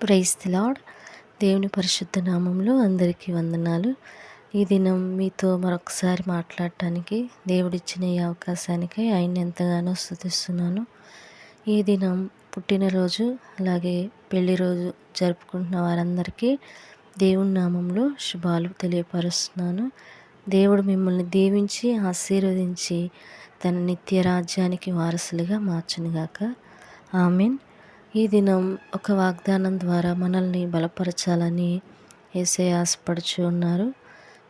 Praise the lord దేవుని పరిశుద్ధ నామంలో అందరికీ వందనాలు. ఈ దినం మీతో మరొకసారి మాట్లాడటానికి దేవుడిచ్చిన ఈ అవకాశానికి ఆయన ఎంతగానో స్థుతిస్తున్నాను. ఈ దినం పుట్టినరోజు అలాగే పెళ్ళి రోజు జరుపుకుంటున్న వారందరికీ దేవుని నామంలో శుభాలు తెలియపరుస్తున్నాను. దేవుడు మిమ్మల్ని దీవించి ఆశీర్వదించి తన నిత్య రాజ్యానికి వారసులుగా మార్చునుగాక. ఆమెన్. ఈ దినం ఒక వాగ్దానం ద్వారా మనల్ని బలపరచాలని ఏసే ఆశపడుచు ఉన్నారు.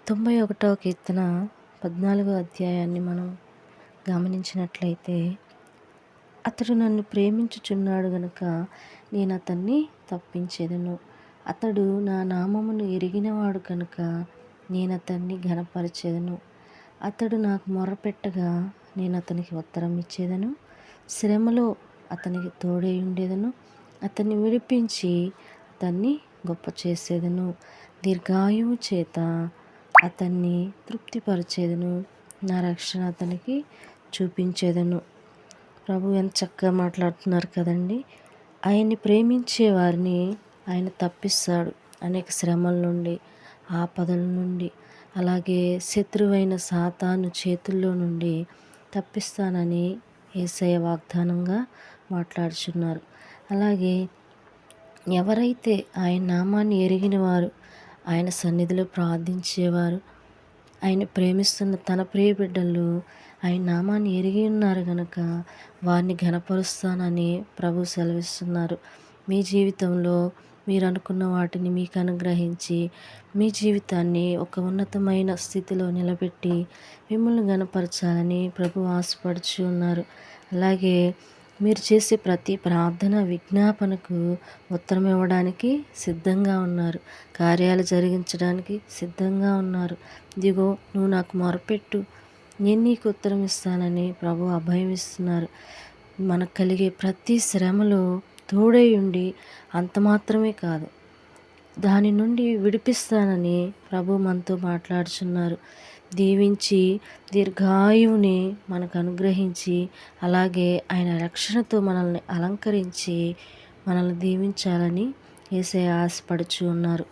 తొంభై ఒకటవ కీర్తన పద్నాలుగో అధ్యాయాన్ని మనం గమనించినట్లయితే అతడు నన్ను ప్రేమించుచున్నాడు గనుక నేను అతన్ని తప్పించేదను. అతడు నా నామమును ఎరిగినవాడు కనుక నేను అతన్ని ఘనపరిచేదను. అతడు నాకు మొరపెట్టగా నేను అతనికి ఉత్తరం ఇచ్చేదను శ్రమలో అతనికి తోడై ఉండేదను. అతన్ని విడిపించి అతన్ని గొప్ప చేసేదను. దీర్ఘాయువు చేత అతన్ని తృప్తిపరిచేదను. నా రక్షణ అతనికి చూపించేదను. ప్రభు ఎంత చక్కగా మాట్లాడుతున్నారు కదండి. ఆయన్ని ప్రేమించే వారిని ఆయన తప్పిస్తాడు అనేక శ్రమల నుండి ఆపదల నుండి అలాగే శత్రువైన సాతాను చేతుల్లో నుండి తప్పిస్తానని ఏసయ వాగ్దానంగా మాట్లాడుచున్నారు. అలాగే ఎవరైతే ఆయన నామాన్ని ఎరిగిన వారు ఆయన సన్నిధిలో ప్రార్థించేవారు ఆయన ప్రేమిస్తున్న తన ప్రియ బిడ్డలు ఆయన నామాన్ని ఎరిగి ఉన్నారు కనుక వారిని ఘనపరుస్తానని ప్రభు సెలవిస్తున్నారు. మీ జీవితంలో మీరు అనుకున్న వాటిని మీకు అనుగ్రహించి మీ జీవితాన్ని ఒక ఉన్నతమైన స్థితిలో నిలబెట్టి మిమ్మల్ని గనపరచాలని ప్రభు ఆశపడుచు ఉన్నారు. అలాగే మీరు చేసే ప్రతి ప్రార్థన విజ్ఞాపనకు ఉత్తరం ఇవ్వడానికి సిద్ధంగా ఉన్నారు. కార్యాలు జరిగించడానికి సిద్ధంగా ఉన్నారు. ఇదిగో నువ్వు నాకు మొరపెట్టు. నేను నీకు ఉత్తరం ఇస్తానని ప్రభు అభయం ఇస్తున్నారు. మనకు కలిగే ప్రతి శ్రమలో తోడై ఉండి అంత మాత్రమే కాదు. దాని నుండి విడిపిస్తానని ప్రభు మనతో మాట్లాడుచున్నారు. దీవించి దీర్ఘాయువుని మనకు అనుగ్రహించి అలాగే ఆయన రక్షణతో మనల్ని అలంకరించి మనల్ని దీవించాలని వేసే ఆశపడుచు ఉన్నారు.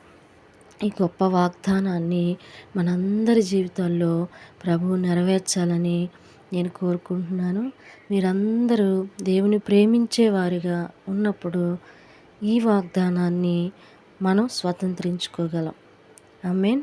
ఈ గొప్ప వాగ్దానాన్ని మనందరి జీవితాల్లో ప్రభువు నెరవేర్చాలని నేను కోరుకుంటున్నాను. మీరందరూ దేవుని ప్రేమించేవారిగా ఉన్నప్పుడు ఈ వాగ్దానాన్ని మనం స్వతంత్రించుకోగలం. I mean